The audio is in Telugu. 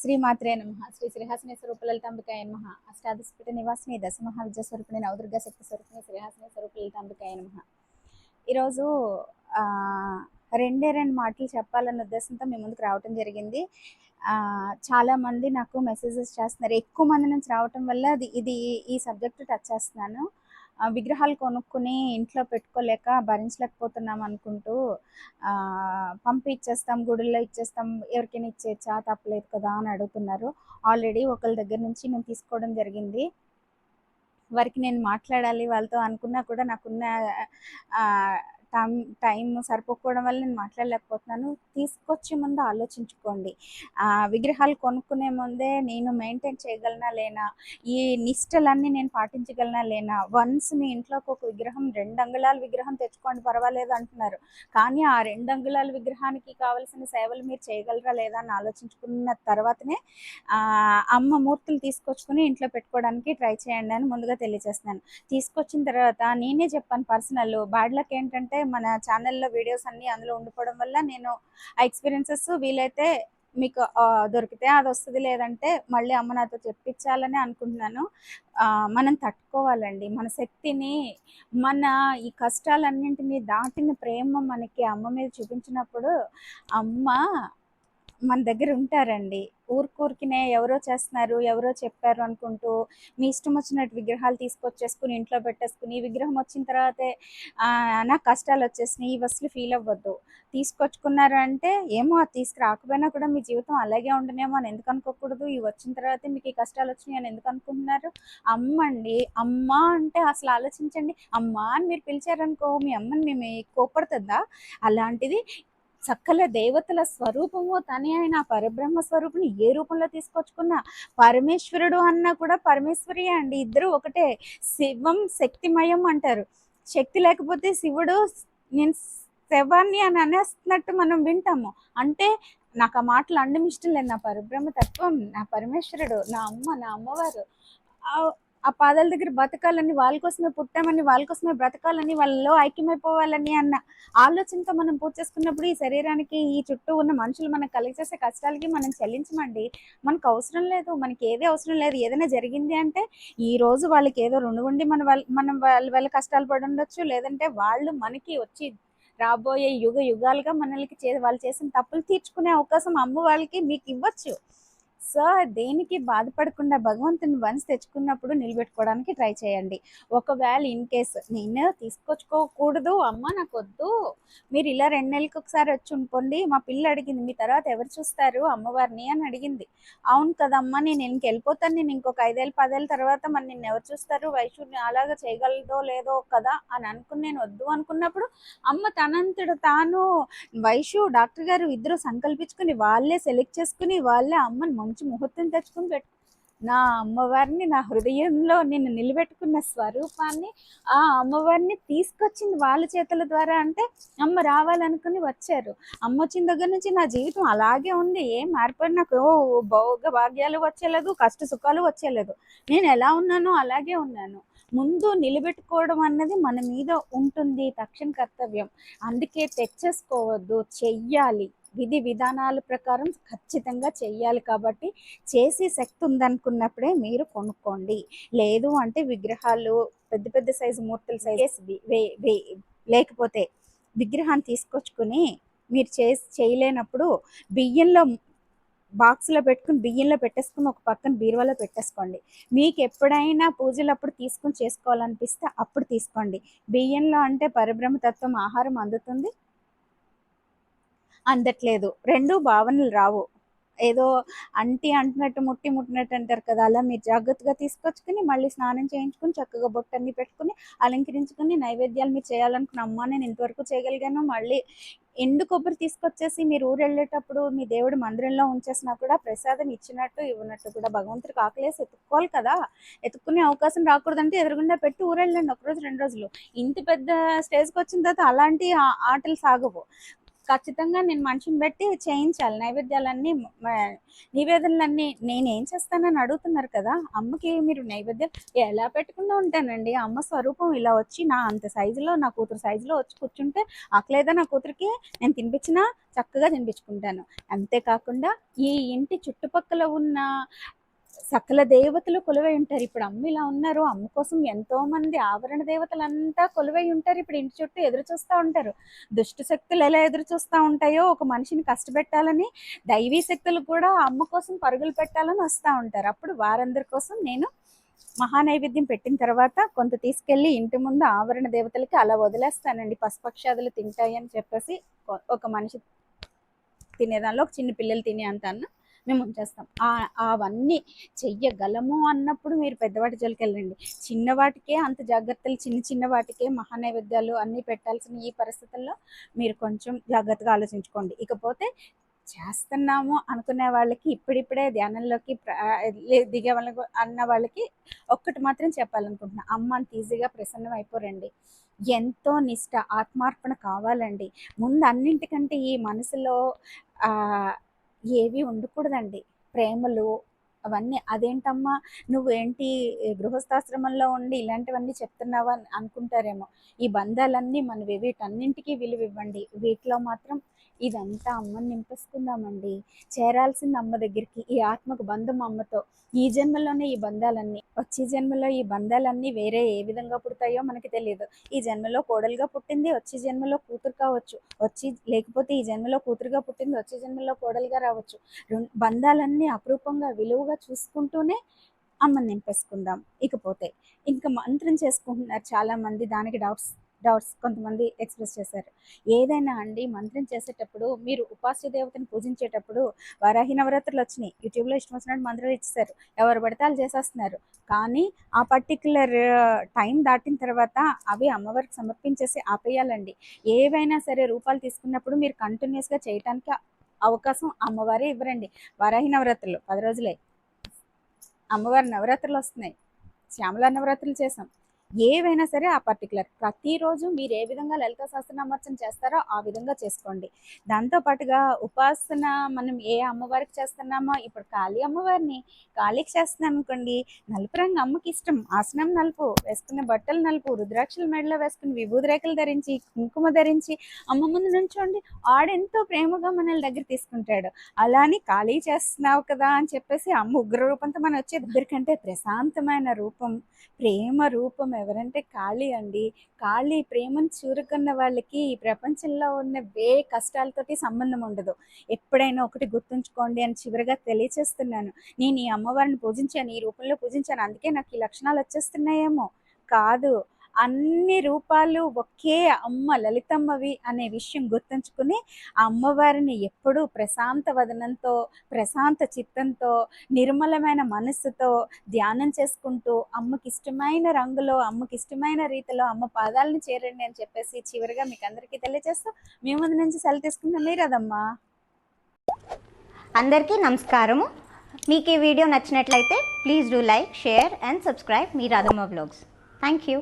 శ్రీమాత్రే నమ. శ్రీ శ్రీహాసని స్వరూపలలితాంబికాయ నమ. అష్టాదశపీఠ నివాసిని దశమహావిద్య స్వరూపిణి నవదుర్గా శక్తి స్వరూపిణి శ్రీహాసని స్వరూపలలితాంబికాయ నమ. ఈరోజు రెండే రెండు మాటలు చెప్పాలన్న ఉద్దేశంతో మీ ముందుకు రావటం జరిగింది. చాలామంది చాలా మంది నాకు మెసేజెస్ చేస్తున్నారు. ఎక్కువ మంది నుంచి రావటం వల్ల అది ఇది ఈ సబ్జెక్ట్ టచ్ చేస్తున్నాను. విగ్రహాలు కొనుక్కుని ఇంట్లో పెట్టుకోలేక భరించలేకపోతున్నాం అనుకుంటూ పంపి ఇచ్చేస్తాం గుడిలో ఇచ్చేస్తాం ఎవరికైనా ఇచ్చేచ్చా తప్పలేదు కదా అని అడుగుతున్నారు. ఆల్రెడీ ఒకళ్ళ దగ్గర నుంచి నేను తీసుకోవడం జరిగింది. వారికి నేను మాట్లాడాలి వాళ్ళతో అనుకున్నా కూడా నాకున్న టైం టైం సరిపోకపోవడం వల్ల నేను మాట్లాడలేకపోతున్నాను. తీసుకొచ్చే ముందు ఆలోచించుకోండి. విగ్రహాలు కొనుక్కునే ముందే నేను మెయింటైన్ చేయగలనా లేనా? ఈ నిష్టలన్నీ నేను పాటించగలనా లేనా? వన్స్ మీ ఇంట్లోకి ఒక విగ్రహం రెండు అంగుళాల విగ్రహం తెచ్చుకోండి పర్వాలేదు అంటున్నారు. కానీ ఆ రెండు అంగుళాల విగ్రహానికి కావలసిన సేవలు మీరు చేయగలరా లేదా అని ఆలోచించుకున్న తర్వాతనే అమ్మ మూర్తులు తీసుకొచ్చుకుని ఇంట్లో పెట్టుకోవడానికి ట్రై చేయండి అని ముందుగా తెలియజేస్తున్నాను. తీసుకొచ్చిన తర్వాత నేనే చెప్పాను పర్సనల్ బ్యాడ్ లక్ ఏంటంటే మన ఛానల్లో వీడియోస్ అన్నీ అందులో ఉండిపోవడం వల్ల నేను ఆ ఎక్స్పీరియన్సెస్ వీలైతే మీకు దొరికితే అది వస్తుంది లేదంటే మళ్ళీ అమ్మ నాతో చెప్పించాలని అనుకుంటున్నాను. మనం తట్టుకోవాలండి. మన శక్తిని మన ఈ కష్టాలన్నింటినీ దాటిన ప్రేమ మనకి అమ్మ మీద చూపించినప్పుడు అమ్మ మన దగ్గర ఉంటారండి. ఊరికూరికినే ఎవరో చేస్తున్నారు ఎవరో చెప్పారు అనుకుంటూ మీ ఇష్టం వచ్చినట్టు విగ్రహాలు తీసుకొచ్చేసుకుని ఇంట్లో పెట్టేసుకుని ఈ విగ్రహం వచ్చిన తర్వాతే నాకు కష్టాలు వచ్చేసినాయి ఇవి అసలు ఫీల్ అవ్వద్దు. తీసుకొచ్చుకున్నారు అంటే ఏమో అది తీసుకురాకపోయినా కూడా మీ జీవితం అలాగే ఉండనేమో అని ఎందుకు అనుకోకూడదు? ఇవి వచ్చిన తర్వాత మీకు ఈ కష్టాలు వచ్చినాయి అని ఎందుకు అనుకుంటున్నారు? అమ్మ అండి అమ్మ అంటే అసలు ఆలోచించండి. అమ్మ అని మీరు పిలిచారనుకో మీ అమ్మని మేము కోపడుతుందా అలాంటిది సకల దేవతల స్వరూపము తనే అయిన పరబ్రహ్మ స్వరూపుని ఏ రూపంలో తీసుకొచ్చుకున్నా పరమేశ్వరుడు అన్నా కూడా పరమేశ్వరి అండి. ఇద్దరు ఒకటే. శివం శక్తిమయం అంటారు. శక్తి లేకపోతే శివుడు నేను శవాన్ని అని అనేస్తున్నట్టు మనం వింటాము. అంటే నాకు ఆ మాటలు అండం ఇష్టం లేదు. నా పరబ్రహ్మ తత్వం నా పరమేశ్వరుడు నా అమ్మ నా అమ్మవారు. ఆ- పాదాల దగ్గర బతకాలని వాళ్ళ కోసమే పుట్టామని వాళ్ళ కోసమే బ్రతకాలని వాళ్ళలో ఐక్యమైపోవాలని అన్న ఆలోచనతో మనం పూజ చేసుకున్నప్పుడు ఈ శరీరానికి ఈ చుట్టూ ఉన్న మనుషులు మనకు కలిగి చేసే కష్టాలకి మనం చెల్లించమండి. మనకు అవసరం లేదు మనకి ఏది అవసరం లేదు ఏదైనా జరిగింది అంటే ఈ రోజు వాళ్ళకి ఏదో రుణి ఉండి మన వాళ్ళ మనం వాళ్ళ వాళ్ళ కష్టాలు పడి ఉండొచ్చు. లేదంటే వాళ్ళు మనకి వచ్చి రాబోయే యుగ యుగాలుగా మనల్కి చే వాళ్ళు చేసిన తప్పులు తీర్చుకునే అవకాశం అమ్మ వాళ్ళకి మీకు ఇవ్వచ్చు. సో దేనికి బాధపడకుండా భగవంతుని వన్స్ తెచ్చుకున్నప్పుడు నిలబెట్టుకోవడానికి ట్రై చేయండి. ఒకవేళ ఇన్ కేస్ నేను తీసుకొచ్చుకోకూడదు అమ్మ నాకు వద్దు మీరు ఇలా రెండు నెలలకు ఒకసారి వచ్చి ఉండిపోండి. మా పిల్ల అడిగింది మీ తర్వాత ఎవరు చూస్తారు? అమ్మవారిని? అని అడిగింది. అవును కదమ్మా నేను ఇంక వెళ్ళిపోతాను. నేను ఇంకొక ఐదేళ్ళు పదేళ్ళ తర్వాత మరి నిన్ను ఎవరు చూస్తారు? వైశ్యుడిని అలాగా చేయగలదో లేదో కదా? అని అనుకుని నేను వద్దు అనుకున్నప్పుడు అమ్మ తనంతడు తాను వైశ్యు డాక్టర్ గారు ఇద్దరు సంకల్పించుకుని వాళ్ళే సెలెక్ట్ చేసుకుని వాళ్ళే అమ్మని మంచి ముహూర్తం తెచ్చుకుని పెట్టు. నా అమ్మవారిని నా హృదయంలో నేను నిలబెట్టుకున్న స్వరూపాన్ని ఆ అమ్మవారిని తీసుకొచ్చింది వాళ్ళ చేతుల ద్వారా అంటే అమ్మ రావాలనుకుని వచ్చారు. అమ్మ వచ్చిన దగ్గర నుంచి నా జీవితం అలాగే ఉంది. ఏం మారిపోయి నాకు ఓ భోగ భాగ్యాలు వచ్చేలేదు కష్ట సుఖాలు వచ్చేలేదు. నేను ఎలా ఉన్నానో అలాగే ఉన్నాను. ముందు నిలబెట్టుకోవడం అన్నది మన మీద ఉంటుంది తక్షణ కర్తవ్యం. అందుకే తెచ్చేసుకోవద్దు చెయ్యాలి. విధి విధానాల ప్రకారం ఖచ్చితంగా చేయాలి కాబట్టి చేసే శక్తి ఉందనుకున్నప్పుడే మీరు కొనుక్కోండి. లేదు అంటే విగ్రహాలు పెద్ద పెద్ద సైజు మూర్తుల సైజు లేకపోతే విగ్రహాన్ని తీసుకొచ్చుకుని మీరు చే చేయలేనప్పుడు బియ్యంలో బాక్స్లో పెట్టుకుని బియ్యంలో పెట్టేసుకుని ఒక పక్కన బీరువాలో పెట్టేసుకోండి. మీకు ఎప్పుడైనా పూజలు అప్పుడు తీసుకుని చేసుకోవాలనిపిస్తే అప్పుడు తీసుకోండి. బియ్యంలో అంటే పరబ్రహ్మతత్వం ఆహారం అందుతుంది. అందట్లేదు. రెండు భావనలు రావు. ఏదో అంటి అంటున్నట్టు ముట్టి ముట్టినట్టు అంటారు కదా అలా మీరు జాగ్రత్తగా తీసుకొచ్చుకుని మళ్ళీ స్నానం చేయించుకుని చక్కగా బొట్టన్ని పెట్టుకుని అలంకరించుకుని నైవేద్యాలు మీరు చేయాలనుకున్న అమ్మ నేను ఇంతవరకు చేయగలిగాను మళ్ళీ ఎండు కొబ్బరి తీసుకొచ్చేసి మీరు ఊరు వెళ్ళేటప్పుడు మీ దేవుడి మందిరంలో ఉంచేసినా కూడా ప్రసాదం ఇచ్చినట్టు ఇవ్వనట్టు కూడా భగవంతుడికి ఆకలేసి ఎత్తుక్కోవాలి కదా. ఎత్తుక్కునే అవకాశం రాకూడదంటే ఎదురుగుండా పెట్టి ఊరు వెళ్ళండి ఒకరోజు రెండు రోజులు. ఇంత పెద్ద స్టేజ్కి వచ్చిన తర్వాత అలాంటి ఆటలు సాగవు. ఖచ్చితంగా నేను మనిషిని పెట్టి చేయించాలి. నైవేద్యాలన్నీ నివేదనలన్నీ నేనేం చేస్తానని అడుగుతున్నారు కదా అమ్మకి మీరు నైవేద్యం ఎలా పెట్టుకున్నా ఉంటానండి? అమ్మ స్వరూపం ఇలా వచ్చి నా అంత సైజులో నా కూతురు సైజులో వచ్చి కూర్చుంటే ఆకలేదా నా కూతురికి? నేను తినిపించినా చక్కగా తినిపించుకుంటాను. అంతేకాకుండా ఈ ఇంటి చుట్టుపక్కల ఉన్న సకల దేవతలు కొలువై ఉంటారు. ఇప్పుడు అమ్మ ఇలా ఉన్నారు. అమ్మ కోసం ఎంతో మంది ఆవరణ దేవతలంతా కొలువై ఉంటారు. ఇప్పుడు ఇంటి చుట్టూ ఎదురు చూస్తూ ఉంటారు. దుష్ట శక్తులు ఎలా ఎదురు చూస్తూ ఉంటాయో ఒక మనిషిని కష్టపెట్టాలని దైవీ శక్తులు కూడా అమ్మ కోసం పరుగులు పెట్టాలని వస్తూ ఉంటారు. అప్పుడు వారందరి కోసం నేను మహానైవేద్యం పెట్టిన తర్వాత కొంత తీసుకెళ్ళి ఇంటి ముందు ఆవరణ దేవతలకి అలా వదిలేస్తానండి. పశుపక్షాదులు తింటాయి అని చెప్పేసి ఒక మనిషి తినేదానిలో ఒక చిన్న పిల్లలు తినే అంత అన్న మేము ఉంచేస్తాం అవన్నీ చెయ్యగలము అన్నప్పుడు మీరు పెద్దవాటి జోలికి వెళ్ళండి. చిన్నవాటికే అంత జాగ్రత్తలు చిన్న చిన్న వాటికే మహానైవేద్యాలు అన్నీ పెట్టాల్సిన ఈ పరిస్థితుల్లో మీరు కొంచెం జాగ్రత్తగా ఆలోచించుకోండి. ఇకపోతే చేస్తున్నాము అనుకునే వాళ్ళకి ఇప్పుడిప్పుడే ధ్యానంలోకి ప్ర- దిగే వాళ్ళకి అన్న వాళ్ళకి ఒక్కటి మాత్రం చెప్పాలనుకుంటున్నా. అమ్మ అంత ఈజీగా ప్రసన్నం అయిపోరండి. ఎంతో నిష్ట ఆత్మార్పణ కావాలండి. ముందు అన్నింటికంటే ఈ మనసులో ఏవి ఉండకూడదండి. ప్రేమలు అవన్నీ అదేంటమ్మా నువ్వు ఏంటి గృహస్థాశ్రమంలో ఉండి ఇలాంటివన్నీ చెప్తున్నావా అని అనుకుంటారేమో. ఈ బంధాలన్నీ మనవి వీటన్నింటికీ విలువ ఇవ్వండి వీటిలో మాత్రం ఇదంతా అమ్మని నింపేసుకుందామండి. చేరాల్సింది అమ్మ దగ్గరికి ఈ ఆత్మకు బంధం అమ్మతో. ఈ జన్మలోనే ఈ బంధాలన్నీ వచ్చే జన్మలో ఈ బంధాలన్నీ వేరే ఏ విధంగా పుడతాయో మనకి తెలియదు ఈ జన్మలో కోడలుగా పుట్టింది వచ్చే జన్మలో కూతురు కావచ్చు. వచ్చి లేకపోతే ఈ జన్మలో కూతురుగా పుట్టింది వచ్చే జన్మలో కోడలుగా రావచ్చు. బంధాలన్నీ అపురూపంగా విలువగా చూసుకుంటూనే అమ్మని నింపేసుకుందాం. ఇకపోతే ఇంకా మంత్రం చేసుకుంటున్నారు చాలా మంది దానికి డౌట్స్ డౌట్స్ కొంతమంది ఎక్స్ప్రెస్ చేశారు. ఏదైనా అండి మంత్రం చేసేటప్పుడు మీరు ఉపాస్య దేవతని పూజించేటప్పుడు వరాహి నవరాత్రులు వచ్చినాయి. యూట్యూబ్లో ఇష్టం వచ్చినట్టు మంత్రాలు ఇచ్చేసారు ఎవరు పడితే వాళ్ళు చేసేస్తున్నారు. కానీ ఆ పర్టికులర్ టైం దాటిన తర్వాత అవి అమ్మవారికి సమర్పించేసి ఆపేయాలండి. ఏవైనా సరే రూపాలు తీసుకున్నప్పుడు మీరు కంటిన్యూస్గా చేయటానికి అవకాశం అమ్మవారే ఇవ్వరండి. వరాహి నవరాత్రులు పది రోజులే. అమ్మవారి నవరాత్రులు వస్తున్నాయి. శ్యామల నవరాత్రులు చేసాం ఏవైనా సరే ఆ పర్టికులర్ ప్రతిరోజు మీరు ఏ విధంగా లలిత సహస్రనామర్చన చేస్తారో ఆ విధంగా చేసుకోండి. దాంతో పాటుగా ఉపాసన మనం ఏ అమ్మవారికి చేస్తున్నామో ఇప్పుడు కాళీ అమ్మవారిని కాళీకి చేస్తున్నాం అనుకోండి నలుపు రంగు అమ్మకి ఇష్టం. ఆసనం నలుపు వేసుకున్న బట్టలు నలుపు రుద్రాక్షల మెడలో వేసుకుని విభూతి రేఖలు ధరించి కుంకుమ ధరించి అమ్మ ముందు నుంచోండి. ఆడెంతో ప్రేమగా మనల్ని దగ్గర తీసుకుంటాడు. అలా అని ఖాళీ చేస్తున్నావు కదా అని చెప్పేసి అమ్మ ఉగ్ర రూపంతో మనం వచ్చే దగ్గరికంటే ప్రశాంతమైన రూపం ప్రేమ రూపం ఎవరంటే ఖాళీ అండి. ఖాళీ ప్రేమను చూరుకున్న వాళ్ళకి ఈ ప్రపంచంలో ఉన్న వే కష్టాలతోటి సంబంధం ఉండదు. ఎప్పుడైనా ఒకటి గుర్తుంచుకోండి అని చివరిగా తెలియచేస్తున్నాను. నేను ఈ అమ్మవారిని పూజించాను ఈ రూపంలో పూజించాను అందుకే నాకు ఈ లక్షణాలు వచ్చేస్తున్నాయేమో. కాదు అన్ని రూపాలు ఒకే అమ్మ లలితమ్మవి అనే విషయం గుర్తుంచుకుని ఆ అమ్మవారిని ఎప్పుడూ ప్రశాంత వదనంతో ప్రశాంత చిత్తంతో నిర్మలమైన మనస్సుతో ధ్యానం చేసుకుంటూ అమ్మకి ఇష్టమైన రంగులో అమ్మకి ఇష్టమైన రీతిలో అమ్మ పాదాలను చేరండి అని చెప్పేసి చివరిగా మీకు అందరికీ తెలియజేస్తూ మీ ముందు నుంచి సెలవు తీసుకున్న మీరు అదమ్మా. అందరికీ నమస్కారము. మీకు ఈ వీడియో నచ్చినట్లయితే please do like share and subscribe me Radhamma blogs thank you.